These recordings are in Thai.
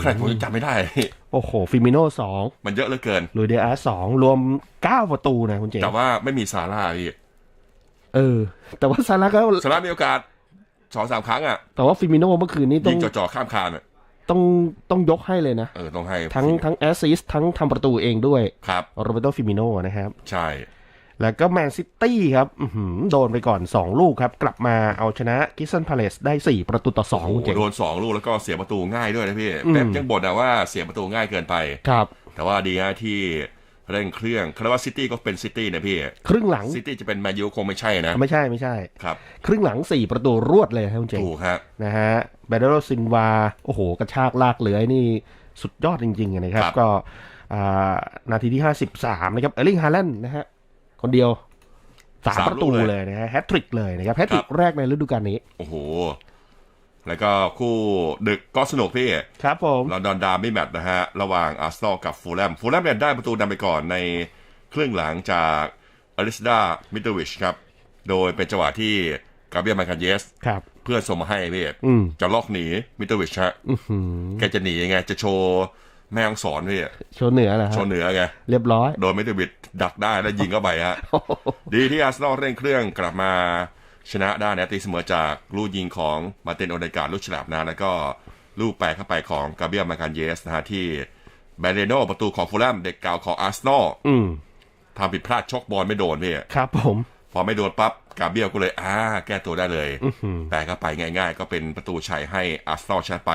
ขนาดผมยังจำไม่ได้ โอ้โห ฟิมิโน่สองมันเยอะเหลือเกินลุยเดียอาร์สองรวมเก้าประตูนะคุณเจ๋งแต่ว่าไม่มีซาร่าพี่เออ แต่ว่าซาร่าก็ซาร่ามีโอกาสสองสามครั้งอะ แต่ว่าฟิมิโน่เมื่อคืนนี้ต้ยิองงจ่อๆข้ามคานอะต้องต้องยกให้เลยนะ เออ ต้องให้ ทั้งทั้งแอสซิสทั้งทำประตูเองด้วย ครับโรเบโตฟิมิโน่นะครับ ใช่ แล้วก็แมนซิตี้ครับอื้อหือโดนไปก่อน 2 ลูกครับ กลับมาเอาชนะกิสซันพาเลสได้ 4 ประตูต่อ2โอ้คุณโหเจ๋งโดนสองลูกแล้วก็เสียประตูง่ายด้วยนะพี่อืมเป๊ปยังบ่นนะว่าเสียประตูง่ายเกินไปครับ แต่ว่าดีฮะที่เร่งเครื่องคาราว่าซิตี้ก็เป็นซิตี้นะพี่ ครึ่งหลังซิตี้จะเป็นแมนยูคงไม่ใช่นะ ไม่ใช่ไม่ใช่ครับ ครึ่งหลัง 4 ประตูรวดเลยครับคุณเจ๋งถูกฮะนะฮะเบเดโรซินวา โอ้โห กระชากลากเหลือยนี่สุดยอดจริงๆนะครับครับก็อ่านาทีที่ 53 นะครับเอร์ลิงฮาแลนด์นะฮะ คนเดียวสามประตูเลยนะฮะแฮตทริกเลยนะครับแฮตทริกแรกในฤดูกาลนี้โอ้โห แล้วก็คู่ดึกก็สนุกพี่ ครับผม ลอนดอนดาร์บี้แมตช์นะฮะ ระหว่างอาร์เซนอลกับฟูลแลมฟูลแลมเนี่ยได้ประตูนำไปก่อนในครึ่งหลังจากอลิสดามิเตอร์วิชครับ โดยเป็นจังหวะที่กาเบียมาคานเยส ครับ เพื่อนส่งมาให้พี่อืมจะลอกหนีมิเตอร์วิชฮะอื้อหือแกจะหนียังไง จะโชว์ แม่งสอนพี่โชว์เหนือเหรอโชฮะว์เหนือไง เรียบร้อย โดยมิเตอร์วิชดักได้แล้วยิงเข้าไปฮะ ดีที่อาร์เซนอลเร่งเครื่องกลับมาชนะได้นะตีเสมอจากลูกยิงของมาร์ตินโอเดการ์ดลูกฉลาบนะแล้วก็ลูกแปลเข้าไปของกาเบียลมาการเยสนะฮะที่แบรเรโนประตูของฟูลแลมเด็กเก่าของอาร์เซนอลอืมทำผิดพลาดชกบอลไม่โดนพี่ครับผม พอไม่โดนปั๊บกาเบียลก็เลยอ่าแก้ตัวได้เลยอื้อหือแปลเข้าไปง่าย ๆ ก็เป็นประตูชัยให้อาร์เซนอลชนะไป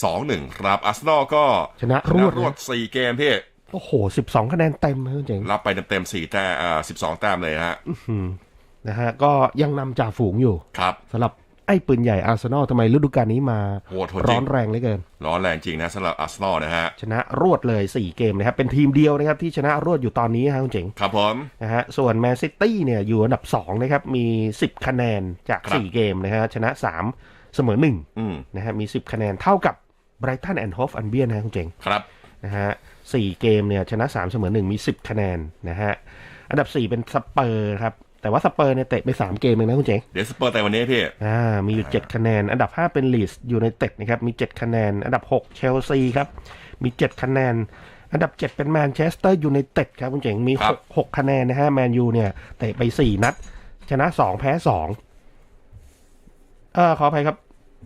2-1ครับอาร์เซนอลก็ชนะรวดรวด4เกมพี่โอ้โห12คะแนนเต็มนะคุณเจ๋งรับไปเต็มๆ4แต้มอ่า12แต้มเลยฮะนะฮะ ก็ยังนำจ่าฝูงอยู่ครับสำหรับไอ้ปืนใหญ่อาร์เซนอลทำไมฤดูกาลนี้มาโหดโหดจริงร้อนแรงเหลือเกิน ร้อนแรงจริงนะสำหรับอาร์เซนอลนะฮะ ชนะรวดเลย 4 เกมนะครับ เป็นทีมเดียวนะครับ ที่ชนะรวดอยู่ตอนนี้ครับคุณเจ๋งครับผมนะฮะส่วนแมนซิตี้เนี่ยอยู่อันดับ 2 นะครับ มี 10 คะแนนจากครับ4เกมนะฮะ ชนะ 3 เสมอ1อืมนะฮะมี 10 คะแนนเท่ากับ ไบรตันแอนด์ฮอฟอันเบียนนะฮะคุณเจ๋งครับนะฮะสี่เกมเนี่ยชนะ3เสมอ1มี10คะแนนนะฮะอันดับ4เป็นสเปอร์ครับแต่ว่าสเปอร์เนี่ยเตะไป3เกมเองนะคุณเจ๋งเดี๋ยวสเปอร์แต่วันนี้พี่อ่ามีอยู่7คะแนน อันดับ5เป็นลีสอยู่ในเต็ดนะครับมี7คะแนน อันดับ6เชลซีครับมี7คะแนนอันดับ 7 เป็นแมนเชสเตอร์ยูไนเต็ดครับคุณเจ๋งมีครับ6 6 คะแนนนะฮะแมนยูเนี่ยเตะไป 4 นัด ชนะ 2 แพ้ 2 เออขออภัยครับ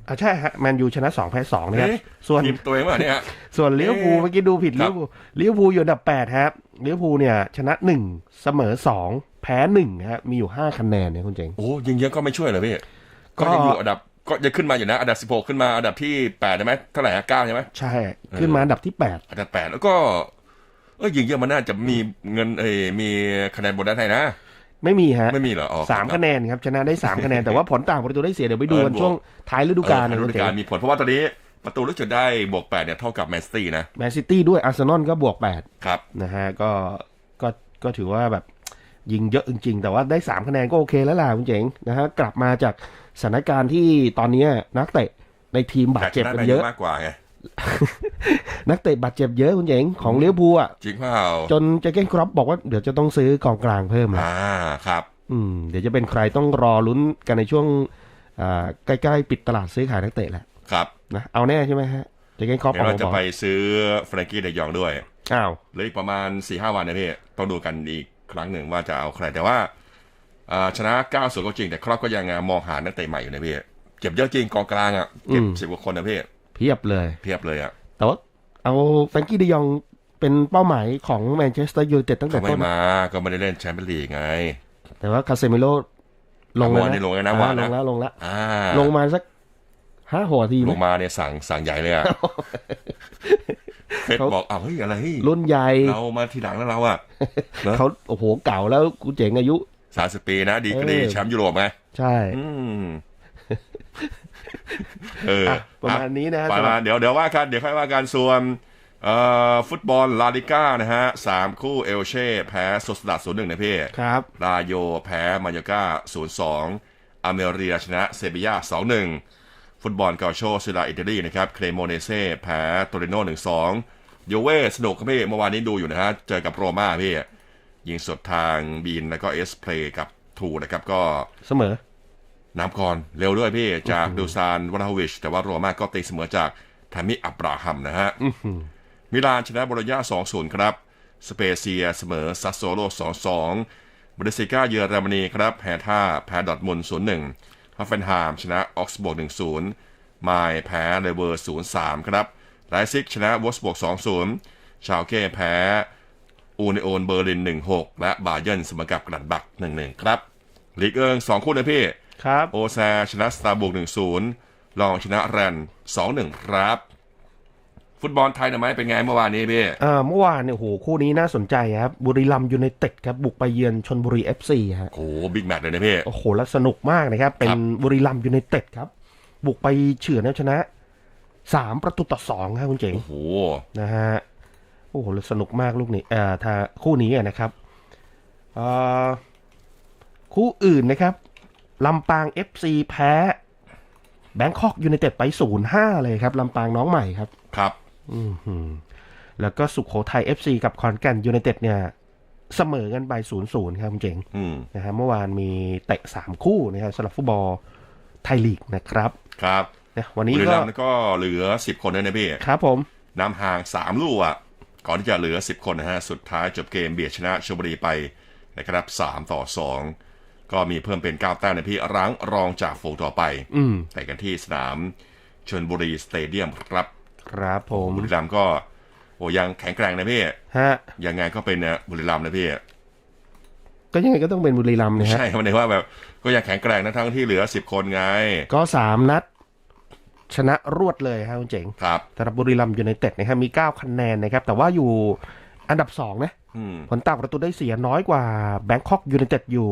อ่าใช่ฮะแมนยูชนะ2แพ้2นะครับเอ๊ะส่วนทีมตัวเองว่าเนี่ยฮะส่วนลิเวอร์พูลเอ๊ะเมื่อกี้ดูผิดคลิรับเวอร์พูลลิเวอร์พูลอยู่อันดับ8ครับลิเวอร์พูลเนี่ยชนะ1เสมอ2แพ้1ฮะมีอยู่5คะแนนเนี่ยคุณเจ๋งโอ้ยิงเยอะก็ไม่ช่วยเหรอพี่ก็ก็ยังอยู่อันดับก็ยังขึ้นมาอยู่นะอันดับ 16 ขึ้นมาอันดับที่8ใช่ไหมเท่าไหร่ฮะ9ใช่ไหมใช่ ขึ้นมาอันดับที่ 8 อันดับ 8 แล้วก็ เออยิงเยอะมันน่าจะมีเงินเอยมีคะแนนโบนัสให้นะ ไม่มีฮะไม่มีเหรออ๋อสามคะแนนครับชนะได้3คะแนนแต่ว่าผลต่างประตูได้เสียเดี๋ยวไปดูกันเออบวกช่วงท้ายฤดูกาลเออนะฤคุณดูเจ๋กาลงมีผลเพราะว่าตอนนี้ประตูรู้จุดได้บวก8เนี่ยเท่ากับแมนซิตี้นะแมนซิตี้ด้วยอาร์เซนอลก็บวกครับ8นะฮะก็ก็ก็ถือว่าแบบยิงเยอะจริงๆ แต่ว่าได้3คะแนนก็โอเคแล้วล่ะคุณเจ๋งนะฮะกลับมาจากสถานการณ์ที่ตอนนี้นักเตะในทีมบาดแต่เจ็บชนะกัแมนนเยยูอะมากกว่าไง นักเตะบาดเจ็บเยอะคุณเจ๋งของเลี้ยวภูลอะจริงเปล่าจนเจเกนครอปบอกว่าเดี๋ยวจะต้องซื้อกองกลางเพิ่มแล้วอ่าครับ อืม เดี๋ยวจะเป็นใครต้องรอลุ้นกันในช่วงอ่าใกล้ๆปิดตลาดซื้อขายนักเตะแหละครับนะเอาแน่ใช่ไหมฮะเจเกนครอปเดี๋อยวอกเรามาจะบอกไปซื้อแฟรงกี้เดยองด้วยอ้าวเหลืออีกประมาณ4ี่ห้าวันนะพี่ต้องดูกันอีกครั้งหนึ่งว่าจะเอาใครแต่ว่าอ่าชนะ9ส่วนก็จริงแต่ครอบก็ยังมองหานักเตะใหม่อยู่นะพี่เก็บเยอะจริงกองกลางอะเก็บสิบกว่าคนนะพี่ เพียบเลยเพียบเลยอะแต่ว่าเอาแฟรงกี้เดยองเป็นเป้าหมายของแมนเชสเตอร์ยูไนเต็ดตั้งแต่เขาไม่ต้นมาก็ไม่ได้เล่นแชมเปี้ยนลีกไง แต่ว่าคาเซมิโลลงเมื่อวานนะนี้ลงแล้วนะอ่าว่านะลงแล้วลงแล้ว อ่าลงมาสักห้าหัวทีไหลม งมาเนี่ยสั่งสั่งใหญ่เลยอะเฟดเขา บอกอ้าวเฮ้ยอะไรเฮ้ยรุ่นใหญ่เรามาทีหลังแล้วเราอะเขาโอ้โหเก่าแล้วกูเจ๋งอายุ สามสิบปีนะดีกรีเออ แชมป์ยุโรปไงใช่ อืม เอออะประมาณนี้นะฮะประสำหมารัณบเดี๋ยวเดี๋ยวว่ากันเดี๋ยวค่อยว่ากันส่วนเอ่อฟุตบอลลาลิก้านะฮะสามคู่เอลเช่แพ้สุสดาศูนย์หนึ่งนะพี่ครับลาโยแพ้มายก้าศูนย์สองอเมเรียชนะเซบียาสองหนึ่งฟุตบอลเกาโชซิลาอิตาลีนะครับเครโมเนเซ่แพ้โตริโน่หนึ่งสองยูเว่สนุกครับพี่เมื่อวานนี้ดูอยู่นะฮะเจอกับโรม่าพี่ยิงสดทางบีนแล้วก็เอสเพลย์กับทูนะครับก็เสมอ นำก่อนเร็วด้วยพี่จากดูซานวานาโวิช แต่ว่าโรม่าก็ตีเสมอจากแทมมี่อับราฮัมนะฮะมิลานชนะโบโลญญา2-0 ครับ สเปเซียเสมอซัสโซโล2-2บริซิก้าเยือนเยอรมนีครับแพ้ท่าแพ้ดอร์ทมุนด์0-1ฮัฟเฟนไฮม์ชนะออกสบวก1-0ไมล์แพ้เลเวอร์0-3 ครับไลซิกชนะวอสบวก2-0 ชาวเก้แพ้อูนิโอนเบอร์ลิน 1-6 และบาเยิร์นเสมอกับกลัดบัก 1-1 ครับลีกเอิง2คู่นะพี่ ครับโอแซชนะสตาร์บุก1-0ลองชนะแรน2-1ครับ ฟุตบอลไทยหน่อยไหมเป็นไงเมื่อวานนี้พี่อ่าเมื่อวานเนี่ยโหคู่นี้น่าสนใจครับ บุรีรัมย์ยูไนเต็ดครับบุกไปเยือนชนบุรี FC ฮะโอ้บิ๊กแมตช์เลยนะพี่โอ้โหแล้วสนุกมากนะครับ เป็นบุรีรัมย์ยูไนเต็ดครับ บุกไปเฉือนเอาชนะสามประตูต่อสองครับคุณเจ๋งโอ้โหนะฮะโอ้โหแล้วสนุกมากลูกนี้เอ่อถ้าคู่นี้อะนะครับเอ่อคู่อื่นนะครับ ลำปาง FC แพ้แบงคอกยูไนเต็ดไปศูนย์ห้าเลยครับลำปางน้องใหม่ครับ ครับแล้วก็สุขโขทัย FC กับขอนแก่นยูไนเต็ดเนี่ยเสมอกันไป0ูนย์ครับคุณเจ๋งอืมนะฮะเมื่อวานมีเตะสามคู่นะครับสำหรับฟุตบอลไทยลีกนะครับครับนะวันบุนี้รีก็รัมย์ก็เหลือ10คนเลยนะพี่ครับผม นำห่าง3ลูกอะ ก่อนที่จะเหลือ10คนนะฮะ สุดท้ายจบเกมเบียดชนะชลบุรีไปนะครับ3ต่อ2 ก็มีเพิ่มเป็น 9 แต้มนะพี่รั้งรองจากฝูงต่อไปอืมแต่กันที่สนามชลบุรีสเตเดียมครับ ครับผมบุรีรัมย์ก็ โอ้ยังแข็งแกร่งนะพี่ฮะยังไงก็เป็นนะบุรีรัมย์นะพี่ก็ยังไงก็ต้องเป็นบุรีรัมย์นะฮะใช่ครับในว่าแบบก็ยังแข็งแกร่งนะทั้งที่เหลือ10คนไง ก็สามนัด ชนะรวดเลยครับคุณเจ๋งครับสำหรับบุรีรัมย์ยูไนเต็ดนะครับมี9คะแนนนะครับ แต่ว่าอยู่อันดับ2นะอืมผลต่างประตูได้เสียน้อยกว่าแบงคอกยูไนเต็ดอยู่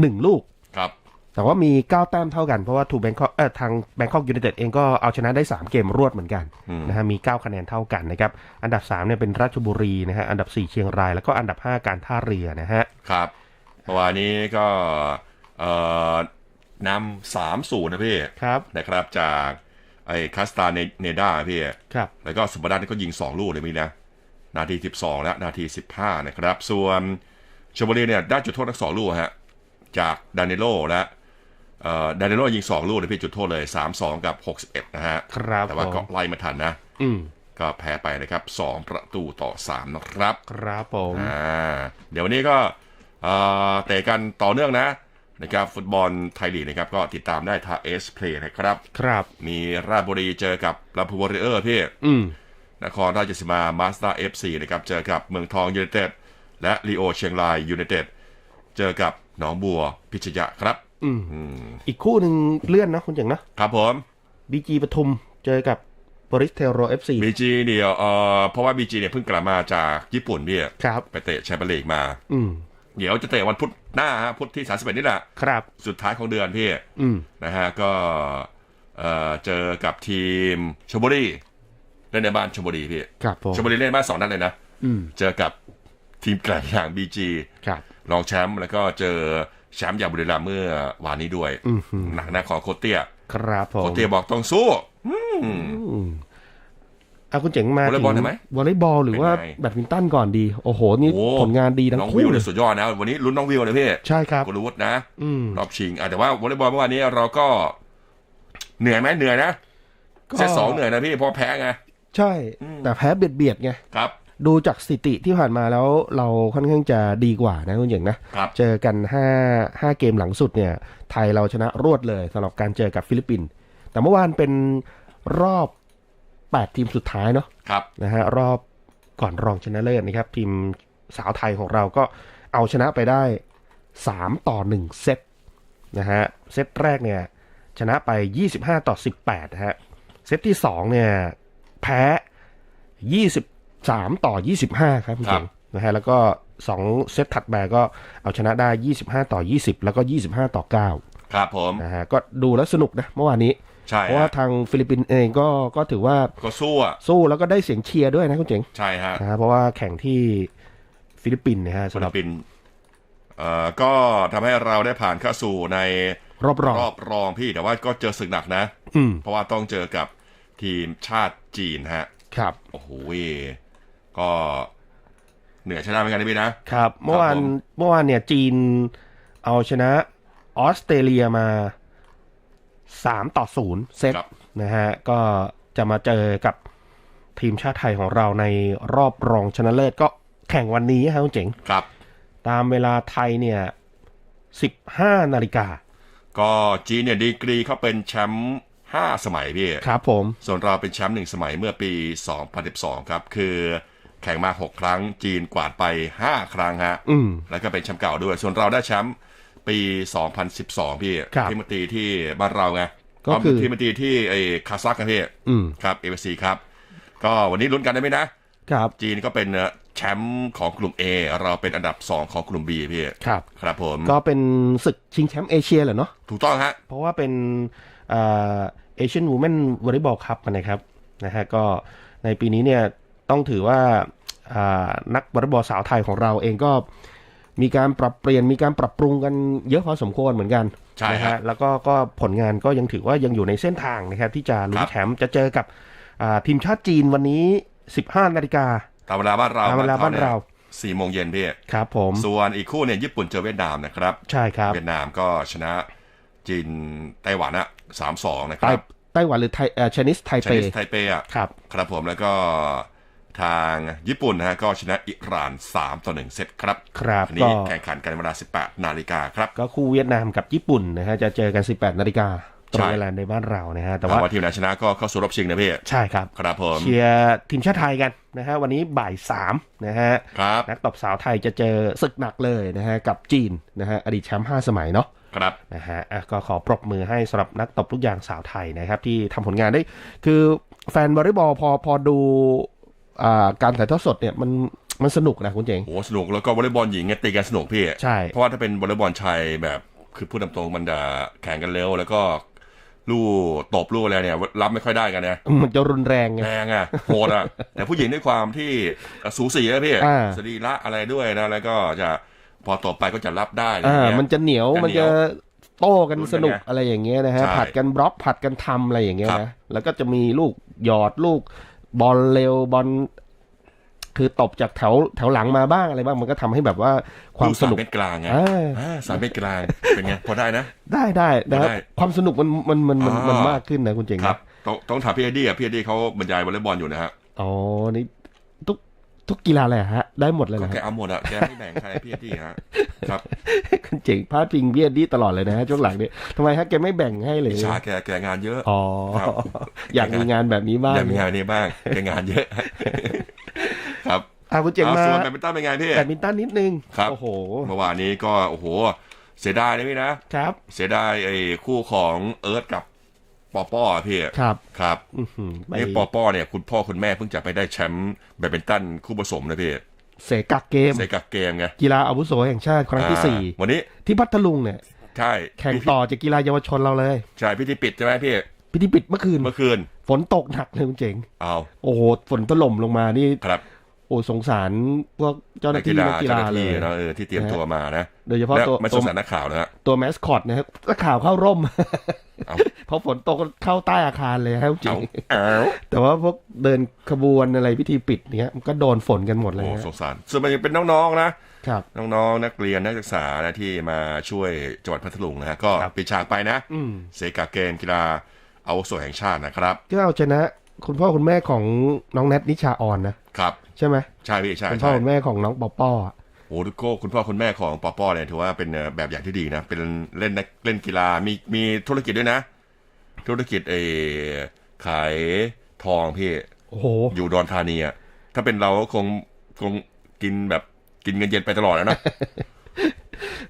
1ลูก ครับ แต่ว่ามี 9 แต้มเท่ากัน เพราะว่าถูกแบงคอกเอ่อทางแบงคอกยูไนเต็ดเองก็เอาชนะได้ 3 เกมรวดเหมือนกันนะฮะมี 9 คะแนนเท่ากันนะครับ อันดับ3เนี่ยเป็นราชบุรีนะฮะอันดับ 4 เชียงราย แล้วก็อันดับ 5 การท่าเรือนะฮะ ครับเมื่อวานนี้ก็เอ่อนำสามศูนย์นะพี่ครับ นะครับจากไอ้คาสตาเนดาพี่ ครับ แล้วก็สุบดันก็ยิง 2 ลูกเลยมีนะนาที 12 และนาที 15 นะครับ ส่วนชลบุรีเนี่ยได้จุดโทษทั้งสองลูกฮะ จากดานิโลและเอ่อดานิโลยิง 2 ลูกเลยพี่จุดโทษเลย 3-2 กับ 61 นะฮะครับแต่ว่าผมก็ไล่มาทันนะอืมก็แพ้ไปนะครับ 2 ประตูต่อ 3 นะครับ ครับผมอ่าเดี๋ยววันนี้ก็เอ่อเตะกันต่อเนื่องนะนะครับฟุตบอลไทยลีกนะครับก็ติดตามได้ทางเอสเพลย์นะครับ ครับ มีราชบุรีเจอกับลำพูนวอริเออร์พี่อืมนครราชสีมามาสเตอร์เอฟซีนะครับเจอกับเมืองทองยูไนเต็ดและลีโอเชียงรายยูไนเต็ดเจอกับ หนองบัวพิชยะครับอืมอีกคู่หนึ่งเลื่อนนะคุณเจ๋งนะครับผมบีจีปทุมเจอกับบริสเทโรเอฟซีบีจีเดียวเอ่อเพราะว่าบีจีเนี่ยเพิ่งกลับมาจากญี่ปุ่นพี่ครับไปเตะแชมเปี้ยนลีกมา อืมเดี๋ยวจะเตะวันพุธหน้าฮะพุธที่31นี่แหละครับ สุดท้ายของเดือนพี่อืมนะฮะก็เอ่อเจอกับทีมชลบุรีเล่นในบ้านชลบุรีพี่ครับผมชลบุรีเล่นบ้านสองนัดเลยนะอืมเจอกับทีมแกร่งอย่างบีจีครับ รองแชมป์แล้วก็เจอแชมป์อย่างบุรีรัมย์เมื่อวานนี้ด้วยอืมฮึหนักหน้าของโคเตียครับผมโคเตียบอกต้องสู้เอาคุณเจ๋งมาวอลเลย์บอลได้ไหมวอลเลย์บอลหรือว่าเป็นไงแบดมินตันก่อนดี โอ้โห นี่โอ้ผลงานดีทั้งน้องคู่วิวเลเนี่ยยสุดยอดนะ วันนี้ลุ้นน้องวิวนะพี่ใช่ครับกุลวุฒินะอืมรอบชิงอะแต่ว่าวอลเลย์บอลเมื่อวานนี้เราก็เหนื่อยไหมเหนื่อยนะก็เซตสองเหนื่อยนะพี่เพราะแพ้ไงใช่ แต่แพ้เบียดเบียดๆไงครับ ดูจากสถิติที่ผ่านมาแล้วเราค่อนข้างจะดีกว่านะคุณเจ๋งนะครับเจอกันห้าห้าเกมหลังสุดเนี่ย ไทยเราชนะรวดเลยสำหรับการเจอกับฟิลิปปินส์แต่เมื่อวานเป็นรอบแปดทีมสุดท้ายเนาะครับนะฮะรอบก่อนรองชนะเลิศนะครับ ทีมสาวไทยของเราก็เอาชนะไปได้ 3 ต่อ 1 เซตนะฮะเซตแรกเนี่ยชนะไป 25 ต่อ 18นะฮะเซตที่ 2 เนี่ย แพ้ 23ต่อ25ครับคุณครัเก่บงนะฮะแล้วก็2เซตถัดมาก็เอาชนะได้25ต่อ20แล้วก็25ต่อ9ครับผมนะฮะก็ดูแล้วสนุกนะเมื่อวานนี้ใช่เพราะว่าฮะทางฟิลิปปินส์เองก็ก็ถือว่าก็สู้อะสู้แล้วก็ได้เสียงเชียร์ด้วยนะคุณเจ๋งใช่ฮะนะฮะเพราะว่าแข่งที่ฟิลิปปินส์นะฮะฟิสำหลิรับปปินส์เอ่อก็ทำให้เราได้ผ่านเข้าสู่ในรอบรองรอบรองพี่แต่ว่าก็เจอศึกหนักนะ อืมเพราะว่าต้องเจอกับทีมชาติจีนฮะ ครับโอ้โห ก็เหนือชนะเหมือนกันนะพี่นะครับ เมื่อวานผมเมื่อวานเนี่ยจีนเอาชนะออสเตรเลียมาสามต่อศูนย์เซตครับนะฮะก็จะมาเจอกับทีมชาติไทยของเราในรอบรองชนะเลิศก็แข่งวันนี้ฮะคุณเจ๋งครับ ตามเวลาไทยเนี่ย15นาฬิกา ก็จีนเนี่ยดีกรีเขาเป็นแชมป์5สมัยพี่ ครับผม ส่วนเราเป็นแชมป์หนึ่งสมัยเมื่อปี2012ครับ คือ แข่งมา 6 ครั้ง จีนกวาดไป 5 ครั้งฮะอืมแล้วก็เป็นแชมป์เก่าด้วย ส่วนเราได้แชมป์ปี 2012 พี่ครับที่มาตีที่บ้านเราไงก็คือที่มาตีที่ไอ้คาซักนะพี่อืมครับเอฟซีครับ ก็วันนี้ลุ้นกันได้ไหมนะครับจีนก็เป็นแชมป์ของกลุ่ม A เราเป็นอันดับ 2 ของกลุ่ม B พี่ครับครับผมก็เป็นศึกชิงแชมป์เอเชียเหรอเนาะถูกต้องฮะเพราะว่าเป็นเอเชียนวูแมนวอลเลย์บอลคัพนะครับนะฮะก็ในปีนี้เนี่ยต้องถือว่าอ่า นักวอลเลย์บอลสาวไทยของเราเองก็มีการปรับเปลี่ยนมีการปรับปรุงกันเยอะพอสมควรเหมือนกันใช่นะครัฮะบแล้วก็ก็ผลงานก็ยังถือว่ายังอยู่ในเส้นทางนะครับ ที่จะลุ้คนรับแชมป์จะเจอกับอ่าทีมชาติจีนวันนี้ 15นาฬิกาตามเวลาบ้านเราตามเวลาบ้านเราสี่โมงเย็นพี่ครับผมส่วนอีกคู่เนี่ยญี่ปุ่นเจอเวียดนามนะครับ ใช่ครับ เวียดนามก็ชนะจีนไต้หวันอะสามสองนะคไต้รับไต้หวันหรือไทยเอ่อชนิสไทชเปนิสไทเปอะครับครับผมแล้วก็ ทางญี่ปุ่นนะฮะก็ชนะอิหร่าน 3 ต่อ 1 เซตครับ ครับอันก็นี้แข่งขันกันเวลา 18 นาฬิกาครับ ก็คู่เวียดนามกับญี่ปุ่นนะฮะจะเจอกัน 18 นาฬิกาตรงใช่เวลาในบ้านเรานะฮะแต่แต่ว่าว่าทีมไหนชนะก็เข้าสู่รอบชิงนะพี่ ใช่ครับ ครับผมเชียร์ทีมชาติไทยกันนะฮะวันนี้บ่ายสามนะฮะครับนักตบสาวไทยจะเจอศึกหนักเลยนะฮะกับจีนนะฮะอดีตแชมป์5สมัยเนาะครับนะฮะอะก็ขอปรบมือให้สำหรับนักตบลูกยางสาวไทยนะครับที่ทำผลงานได้ คือแฟนวอลเลย์บอลพอพอดูอ่า การถ่ายทอดสดเนี่ยมันมันสนุกนะคุณเจงโหสนุกแล้วก็วอลเลย์บอลหญิงเนี่ยตีกันสนุกพี่ใช่เพราะว่าถ้าเป็นวอลเลย์บอลชายแบบคือพูดตามตรงมันจะแข่งกันเร็วแล้วก็ลู่ตบลู่อะไรเนี่ย รับไม่ค่อยได้กันนะมันจะรุนแรงไงแรงอะโหดอะ แต่ผู้หญิงด้วยความที่สูสีนะพี่อ่าสรีระอะไรด้วยนะแล้วก็จะพอตบไปก็จะรับได้อะไรออ่าย่างเงี้ยมันจะเหนียวจะเหนียวมันจะโต้กันรุ่นกันสนุกไงอะไรอย่างเงี้ยนะฮะใช่ผัดกันบล็อกผัดกันทำอะไรอย่างเงี้ยครับนะแล้วก็จะมีลูกหยอดลูก บอลเร็วบอลคือตบจากแถวแถวหลังมาบ้างอะไรบ้างมันก็ทำให้แบบว่าความสนุกลูสามเม็ดกลางไงอ่าอ่าสามเม็ดกลางเป็นไงพอได้นะ ได้ได้นะครับได้ความสนุกมันมันมันมันอ่ามัมันมากขึ้นนะคุณเจ๋งครับนะต้องต้องถามพี่เอ็ดดี้อะพี่เอ็ดดี้เขาบรรยายวอลเลย์บอลอยู่นะฮะอ๋อนี่ทุก ทุกกีฬาเลยเหรอฮะ ได้หมดเลยเหรก็อแกฮะเอาหมดอะแกไม่แบ่งใครพี่เอ็ดดี้ฮะครับคุณเจ๋งพาดพิงเบียดดี้ตลอดเลยนะฮะช่วงหลังเนี่ยทำไมฮะแกไม่แบ่งให้เลยอิจฉาแกแกงานเยอะอ๋อครับอยากมีงานแบบนี้บ้างอยากมีงานนี้บ้างแกงานเยอะ ครับอะคุณเจ๋งเอามาส่วนแบดมินตันเป็นไงพี่แบดมินตันนิดนึงครับโอ้โหเมื่อวานนี้ก็โอ้โห เสียดายนะพี่นะครับ เสียดายไอ้คู่ของเอิร์ธกับ ปอป้ออะพี่ครับครับอื้อหือไปนี่ปอป้อเนี่ยคุณพ่อคุณแม่เพิ่งจะไปได้แชมป์แบดมินตันคู่ผสมนะพี่เสกักเกมเซกักเกมไงกีฬาอาวุโสแห่งชาติครั้งที่อ่าสี่วันนี้ที่พัทลุงเนี่ยใช่แข่งต่อจากกีฬาเยาวชนเราเลยใช่พิธีปิดใช่ไหมพี่พิธีปิดเมื่อคืนเมื่อคืน ฝนตกหนักเลยคุณเจ๋งเอาโอ้โหฝนถล่มลงมานี่ครับโอ้สงสารพวกเจ้าหน้าที่นักกีเจ้าหฬาน้าเลที่ยนะเออที่เตรียมตัวมานะ โดยเฉพาะและตัวไม่สตัวงสารนักข่าวนะฮะตัวแมสคอตนะครับนักข่าวเข้าร่มเอา พอฝนตกก็เข้าใต้อาคารเลยครับจริเอางเอาแต่ว่าพวกเดินขบวนอะไรพิธีปิดเนี้ยมันก็โดนฝนกันหมดเลโอ้ยฮะสงสารส่วนมันยังเป็นน้องๆนะครับน้องๆนักเรียนนักศึกษานะที่มาช่วยจังหวัดพัทลุงนะฮะก็ครับปิดฉากไปนะอืมเซกาเกมกีฬาอาวุโสแห่งชาตินะครับก็เอาชนะคุณพ่อคุณแม่ของน้องแนทนิชาออนนะครับ ใช่ไหมใช่พี่ใช่คุณพ่อใช่คุณแม่ของน้องปอป้ออะ โอ้ทุกโก้คุณพ่อคุณแม่ของปอป้อเนี่ยถือว่าเป็นเอ่อแบบอย่างที่ดีนะ เป็นเล่นนักเล่นกีฬามีมีธุรกิจด้วยนะ ธุรกิจเออขายทองพี่โอ้โหอยู่ดอนธานีอะถ้าเป็นเราก็คงคงกินแบบกินเงินเย็นไปตลอดแล้วนะ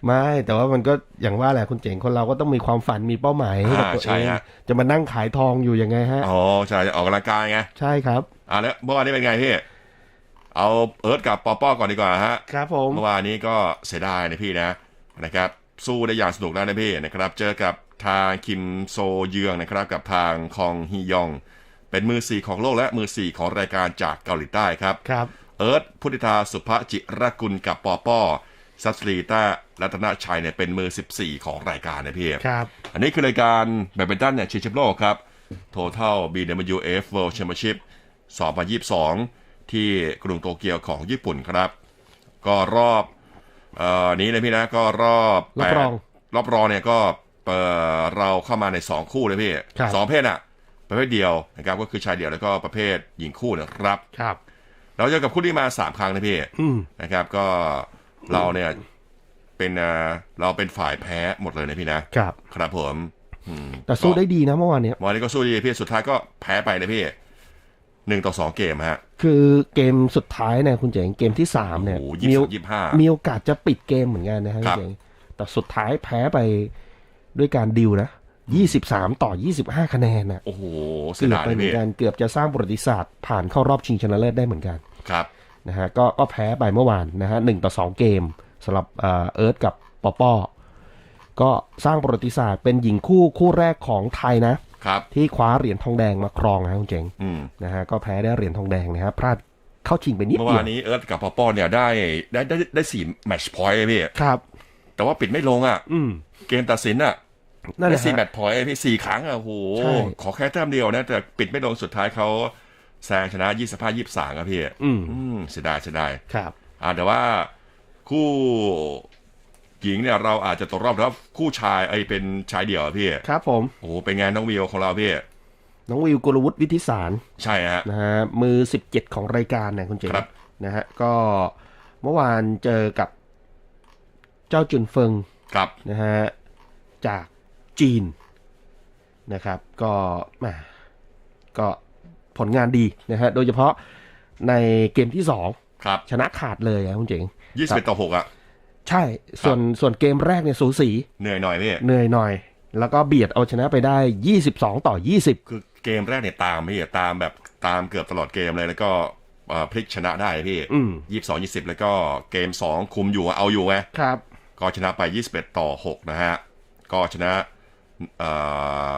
ไม่แต่ว่ามันก็อย่างว่าแหละคุณเจ๋งคนเราก็ต้องมีความฝันมีเป้าหมายให้กับอ่าตัวใช่เองฮะจะมานั่งขายทองอยู่ยังไงฮะอ๋อใช่ออกกำลังกายไงใช่ครับอะแล้วเมื่อวานนี้เป็นไงพี่ เอาเอิร์ธกับปอป้อก่อนดีกว่าฮะครับผมเมื่อวานนี้ก็เสียดายนะพี่นะนะครับสู้ได้อย่างสนุกแล้วนะพี่นะครับ เจอกับทางคิมโซเยืองนะครับ กับทางคองฮียอง เป็นมือสี่ของโลกและมือสี่ของรายการจากเกาหลีใต้ครับครับเอิร์ธพุทธิตาสุภจิรกุลกับปอป้อซัสลีต้ารัตนชัยเนี่ยเป็นมือ 14 ของรายการนะพี่ครับ อันนี้คือรายการแบดมินตันเนี่ยชิงแชมป์โลกครับ Total BWF World Championship 2022 ที่กรุงโตเกียวของญี่ปุ่นครับ ก็รอบเอ่อนี้เลยพี่นะก็รอบรอบรองแปดรอบรองเนี่ยก็เอ่อเราเข้ามาใน 2 คู่เลยพี่ครับสองเพศอะประเภทเดียวนะครับก็คือชายเดี่ยวแล้วก็ประเภทหญิงคู่นะครับครับ เราเจอกับคู่นี้มาสามครั้งนะพี่อืมนะครับ ก็เราเนี่ยเป็นเอ่อเราเป็นฝ่ายแพ้หมดเลยนะพี่นะครับ ครับผมอืมแต่สู้ได้ดีนะเมื่อวานเนี้ยวันนี้ก็สู้ดีพี่สุดท้ายก็แพ้ไปนะพี่ หนึ่งต่อสองเกมฮะ คือเกมสุดท้ายเนี่ยคุณเจ๋งเกมที่สามเนี่ยโอ้โหมีโอยี่สิบห้ามีโอกาสจะปิดเกมเหมือนกันนะฮะคคุรัณบเจ๋งแต่สุดท้ายแพ้ไปด้วยการดิวนะยี่สิบสามต่อยี่สิบห้าคะแนนน่ะโอ้โหเสีเกืยอบดายไปนะเหมือพี่นกันเกือบจะสร้างประวัติศาสตร์ผ่านเข้ารอบชิงชนะเลิศได้เหมือนกันครับนะฮะก็ก็แพ้ไปเมื่อวานนะฮะหนึ่งต่อสองเกมสำหรับเอ่อเอิร์ธกับปอปอก็สร้างประวัติศาสตร์เป็นหญิงคู่คู่แรกของไทยนะครับ ที่คว้าเหรียญทองแดงมาครองนะคุณเจ๋งอืมนะฮะก็แพ้ได้เหรียญทองแดงนะฮะพลาดเข้าชิงไปนิดเมื่อเดียววานนี้เอิร์ธกับปอปอเนี่ยได้ได้ได้ได้สี่แมตช์พอยต์พี่ครับ แต่ว่าปิดไม่ลงอะอืมเกมตัดสินอะนั่นแหได้ละสี่แมฮะตช์พอยต์พี่สี่ครั้งอะโอ้โหใช่ขอแค่แต้มเดียวนะแต่ปิดไม่ลงสุดท้ายเขาแซงชนะยี่สิบห้ายี่สิบสามครับพี่อืมอืมเสียดายเสียดายครับ อ่าแต่ว่าคู่ หญิงเนี่ยเราอาจจะตกรอบแล้วคู่ชายไอ้เป็นชายเดี่ยวอะพี่ครับผม โอ้โหเป็นไงน้องวิวของเราพี่ น้องวิวกุลวุฒิวิทิสารใช่ฮะ นะฮะมือ 17 ของรายการเนี่ยคุณเจ๋งครับ นะฮะก็เมื่อวานเจอกับเจ้าจุนเฟิง ครับนะฮะจากจีนนะครับก็แหมก็ผลงานดีนะฮะโดยเฉพาะในเกมที่สองครับชนะขาดเลยอะคุณเจ๋ง ยี่สิบเอ็ดต่อหกอะ ใช่ ส่วนส่วนเกมแรกเนี่ยสูสี เหนื่อยหน่อยพี่เหนื่อยหน่อย แล้วก็เบียดเอาชนะไปได้ 22 ต่อ 20 คือเกมแรกเนี่ยตามพี่ตามแบบตามเกือบตลอดเกมเลยแล้วก็เอ่อพลิกชนะได้พี่อืมยี่สิบสองยี่สิบแล้วก็เกมสองคุมอยู่เอาอยู่ไงครับ ก็ชนะไปยี่สิบเอ็ดต่อหกนะฮะ ก็ชนะเอ่อ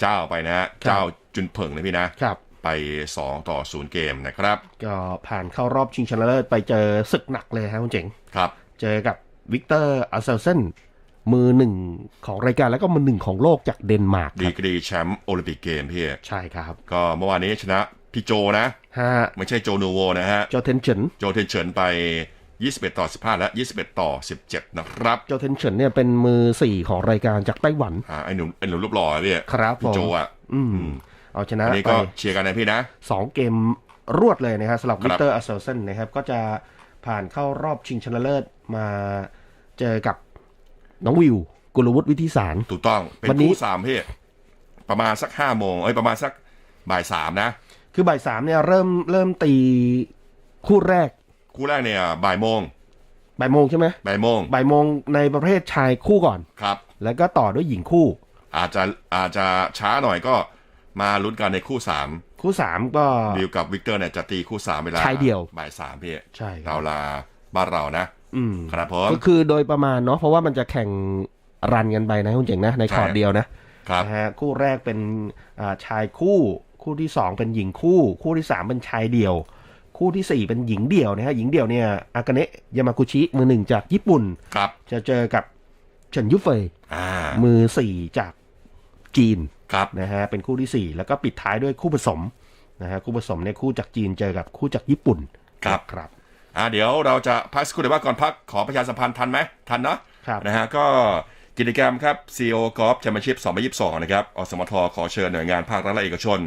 เจ้าไปนะฮะครับเจ้าจุนเผิงนะพี่นะครับไปสองต่อศูนย์เกมนะครับ ก็ผ่านเข้ารอบชิงชนะเลิศไปเจอศึกหนักเลยครับคุณเจ๋งครับ เจอกับ วิกเตอร์อัลเซลเซนมือหนึ่งของรายการแล้วก็มือหนึ่งของโลกจากเดนมาร์กคดีรับกรีแชมป์โอลิมปิกเกมพี่ ใช่ครับ ก็เมื่อวานนี้ชนะพี่โจนะฮะไม่ใช่โจนูโวนะฮะ โจเทนเฉินโจเทนเฉินไป 21 ต่อ 15 และ 21 ต่อ 17 นะครับ โจเทนเฉินเนี่ยเป็นมือสี่ของรายการจากไต้หวันอ่าไอ้หนุ่มไอ้หนุ่มรูปหล่อพี่ครับผพี่มโจอะอืมเอาชนะอันนี้ไปก็เชียร์กันนะพี่นะสองเกมรวดเลยนะครับสำหรับครับวิกเตอร์อัลเซลเซนนะครับก็จะผ่านเข้ารอบชิงชนะเลิศ มาเจอกับน้องวิว กุลวุฒิวิทิสาร ถูกต้อง เป็นวันนี้ คู่สามพี่ประมาณสักห้าโมงเอ้ยประมาณสักบ่ายสามนะ คือบ่ายสามเนี่ยเริ่มเริ่มตีคู่แรกคู่แรกเนี่ยบ่ายโมงบ่ายโมงใช่ไหมบ่ายโมงบ่ายโมงในประเภทชายคู่ก่อน ครับ แล้วก็ต่อด้วยหญิงคู่ อาจจะอาจจะช้าหน่อยก็มาลุ้นกันในคู่สามคู่สามก็ ดิวกับวิกเตอร์เนี่ยจะตีคู่สามเวลาชายเดี่ยว บ่ายสามพี่ใช่คเรารับลาบ้านเรานะ อืมครับผม ก็คือโดยประมาณเนาะเพราะว่ามันจะแข่งรันกันไปนะคุณเจ๋งนะ ในใช่คอร์ดเดียวนะครับนะฮะคู่แรกเป็นอ่าชายคู่คู่ที่สองเป็นหญิงคู่ คู่ที่สามเป็นชายเดี่ยว คู่ที่สี่เป็นหญิงเดี่ยวนะฮะหญิงเดี่ยวเนี่ยอากาเนะยามากุชิมือหนึ่งจากญี่ปุ่นครับ จะเจอกับเฉินยุเฟยอ่ามือสี่จากจีนครับนะฮะเป็นคู่ที่สี่แล้วก็ปิดท้ายด้วยคู่ผสมนะฮะคู่ผสมเนี่ยคู่จากจีนเจอกับคู่จากญี่ปุ่นครับครับ อ่าเดี๋ยวเราจะพักสักครู่เดี๋ยวว่าก่อนพักขอประชาสัมพันธ์ทันไหมทันเนาะครับนะฮะก็กิจกรรมครับ CEO Golf Championship 2022 นะครับอสมทขอเชิญหน่วยงานภาครัฐและเอกชน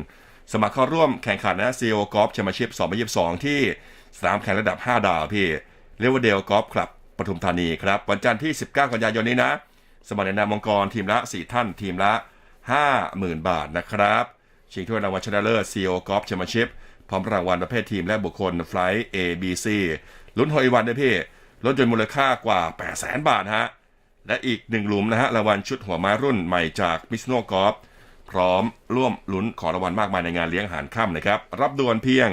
สมัครเข้าร่วมแข่งขันนะ CEO Golf Championship 2022 ที่สนามแข่งระดับ 5 ดาวพี่เรเวอร์เดลกอล์ฟคลับปทุมธานีครับ วันจันทร์ที่ 19 กันยายนนี้นะ สมัครในนามองค์กรทีมละ 4 ท่านทีมละ 50,000 บาทนะครับ ชิงถ้วยรางวัลชนะเลิศ CEO Golf Championship พร้อมรางวัลประเภททีมและบุคคลไฟล์ A B C ลุ้นหอยวันด้วยพี่รถยนต์มูลค่ากว่า 800,000บาทฮะ และอีกหนึ่งหลุมนะฮะรางวัลชุดหัวไม้รุ่นใหม่จากมิสโนกอล์ฟพร้อมร่วมลุ้นขอรางวัลมากมายในงานเลี้ยงอาหารค่ำนะครับ รับด่วนเพียง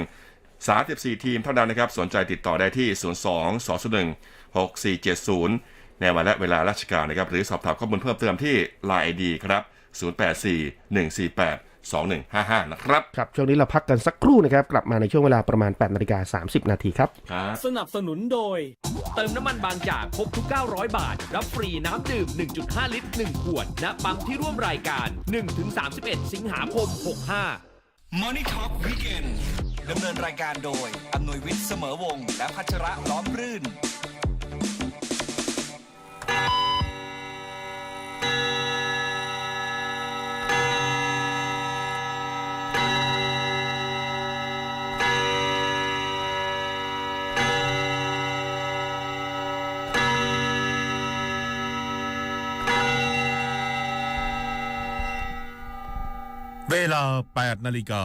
34 ทีมเท่านั้นนะครับ สนใจติดต่อได้ที่ 02 201 6470 ในวันและเวลาราชการนะครับ หรือสอบถามข้อมูลเพิ่มเติมที่ Line ID ครับ 084 148 2155 นะครับ ครับ ช่วงนี้เราพักกันสักครู่นะครับ กลับมาในช่วงเวลาประมาณ8นาฬิกา30 นาทีครับครับ สนับสนุนโดย เติมน้ำมันบางจากครบทุก 900 บาท รับฟรีน้ำดื่ม 1.5 ลิตร 1 ขวดณปั๊มที่ร่วมรายการ 1-31 สิงหาคม 65 Money Talk Weekend ดำเนินรายการโดยอำนวยวิทย์เสมอวงศ์และพัชระล้อมรื่น ลา8นาฬิกา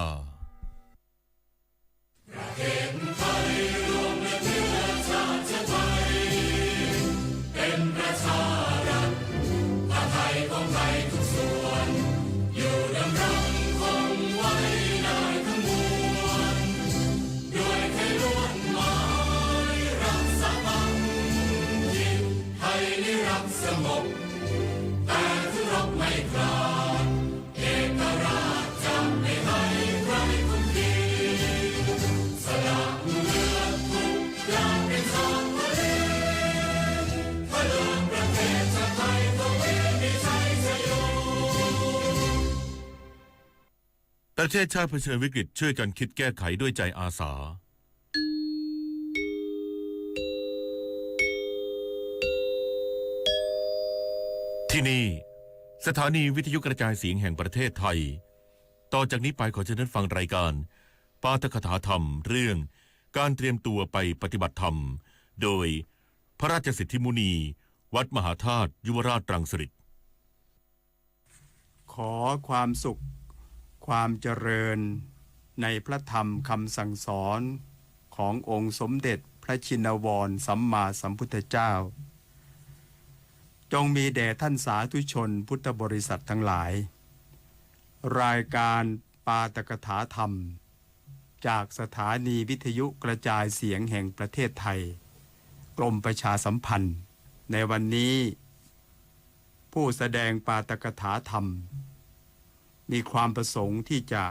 ประเทศชาติเผชิญวิกฤตช่วยกันคิดแก้ไขด้วยใจอาสา ที่นี่ สถานีวิทยุกระจายเสียงแห่งประเทศไทย ต่อจากนี้ไปขอเชิญท่านฟังรายการ ปาฐกถาธรรมเรื่องการเตรียมตัวไปปฏิบัติธรรม โดยพระราชสิทธิมุนี วัดมหาธาตุยุวราชตรังสฤษขอความสุข ความเจริญในพระธรรมคำสั่งสอนขององค์สมเด็จพระชินวรสัมมาสัมพุทธเจ้า จงมีแด่ท่านสาธุชนพุทธบริษัททั้งหลาย รายการปาตกถาธรรม จากสถานีวิทยุกระจายเสียงแห่งประเทศไทย กรมประชาสัมพันธ์ ในวันนี้ ผู้แสดงปาตกถาธรรม มีความประสงค์ที่จะ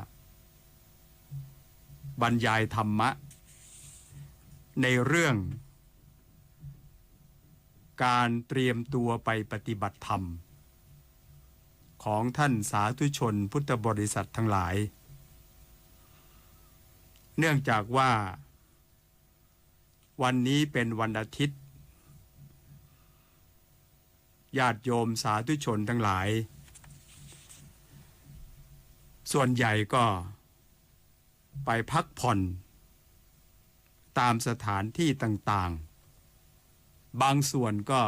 บรรยายธรรมะ ในเรื่อง การเตรียมตัวไปปฏิบัติธรรม ของท่านสาธุชนพุทธบริษัททั้งหลาย เนื่องจากว่า วันนี้เป็นวันอาทิตย์ญาติโยมสาธุชนทั้งหลาย ส่วนใหญ่ก็ไปพักผ่อนตามสถานที่ต่างๆ บางส่วนก็